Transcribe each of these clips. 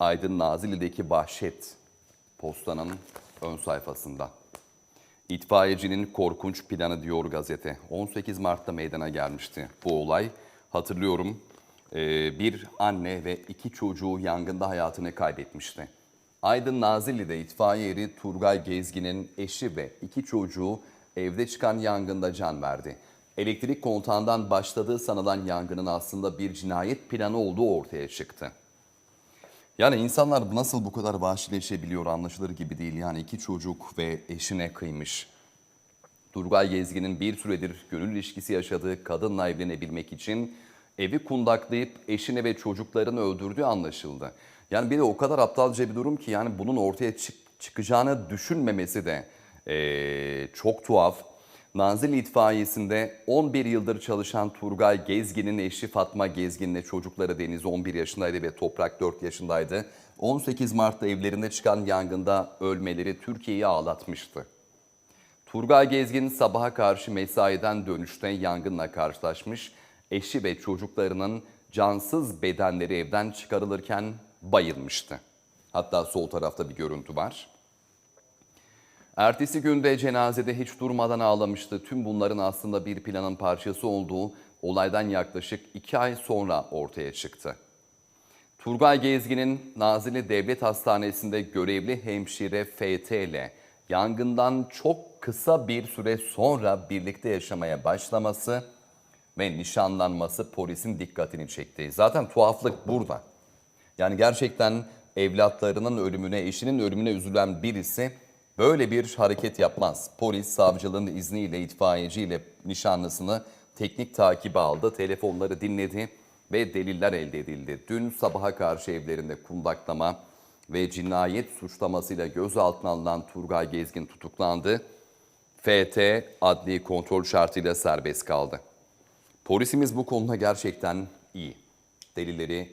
Aydın Nazilli'deki vahşet postanın ön sayfasında. İtfaiyecinin korkunç planı diyor gazete. 18 Mart'ta meydana gelmişti bu olay. Hatırlıyorum e, bir anne ve iki çocuğu yangında hayatını kaybetmişti. Aydın Nazilli'de itfaiye eri Turgay Gezgin'in eşi ve iki çocuğu evde çıkan yangında can verdi. Elektrik kontağından başladığı sanılan yangının aslında bir cinayet planı olduğu ortaya çıktı. Yani insanlar nasıl bu kadar vahşileşebiliyor anlaşılır gibi değil. Yani iki çocuk ve eşine kıymış. Turgay Gezgin'in bir süredir gönül ilişkisi yaşadığı kadınla evlenebilmek için evi kundaklayıp eşini ve çocuklarını öldürdüğü anlaşıldı. Yani bir de o kadar aptalca bir durum ki yani bunun ortaya çık- çıkacağını düşünmemesi de eee, çok tuhaf. Nazilli itfaiyesinde 11 yıldır çalışan Turgay Gezgin'in eşi Fatma Gezgin'le çocukları Deniz 11 yaşındaydı ve Toprak 4 yaşındaydı. 18 Mart'ta evlerinde çıkan yangında ölmeleri Türkiye'yi ağlatmıştı. Turgay Gezgin sabaha karşı mesaiden dönüşte yangınla karşılaşmış. Eşi ve çocuklarının cansız bedenleri evden çıkarılırken bayılmıştı. Hatta sol tarafta bir görüntü var. Ertesi günde cenazede hiç durmadan ağlamıştı. Tüm bunların aslında bir planın parçası olduğu olaydan yaklaşık iki ay sonra ortaya çıktı. Turgay Gezgin'in Nazilli Devlet Hastanesi'nde görevli hemşire FT ile yangından çok kısa bir süre sonra birlikte yaşamaya başlaması ve nişanlanması polisin dikkatini çekti. Zaten tuhaflık burada. Yani gerçekten evlatlarının ölümüne, eşinin ölümüne üzülen birisi böyle bir hareket yapmaz. Polis savcılığın izniyle itfaiyeciyle nişanlısını teknik takibe aldı, telefonları dinledi ve deliller elde edildi. Dün sabaha karşı evlerinde kundaklama ve cinayet suçlamasıyla gözaltına alınan Turgay Gezgin tutuklandı. FT adli kontrol şartıyla serbest kaldı. Polisimiz bu konuda gerçekten iyi. Delilleri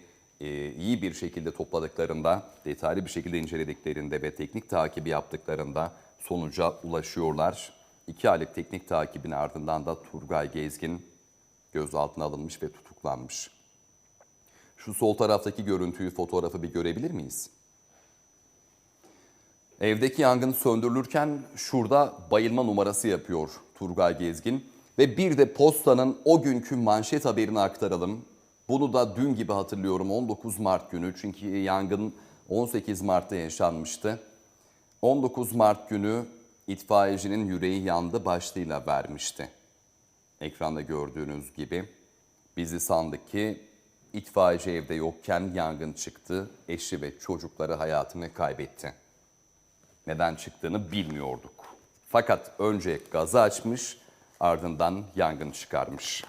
iyi bir şekilde topladıklarında, detaylı bir şekilde incelediklerinde ve teknik takibi yaptıklarında sonuca ulaşıyorlar. İki aylık teknik takibin ardından da Turgay Gezgin gözaltına alınmış ve tutuklanmış. Şu sol taraftaki görüntüyü, fotoğrafı bir görebilir miyiz? Evdeki yangın söndürülürken şurada bayılma numarası yapıyor Turgay Gezgin. Ve bir de postanın o günkü manşet haberini aktaralım. Bunu da dün gibi hatırlıyorum 19 Mart günü çünkü yangın 18 Mart'ta yaşanmıştı. 19 Mart günü itfaiyecinin yüreği yandı başlığıyla vermişti. Ekranda gördüğünüz gibi bizi sandık ki itfaiyeci evde yokken yangın çıktı. Eşi ve çocukları hayatını kaybetti neden çıktığını bilmiyorduk. Fakat önce gazı açmış, ardından yangın çıkarmış.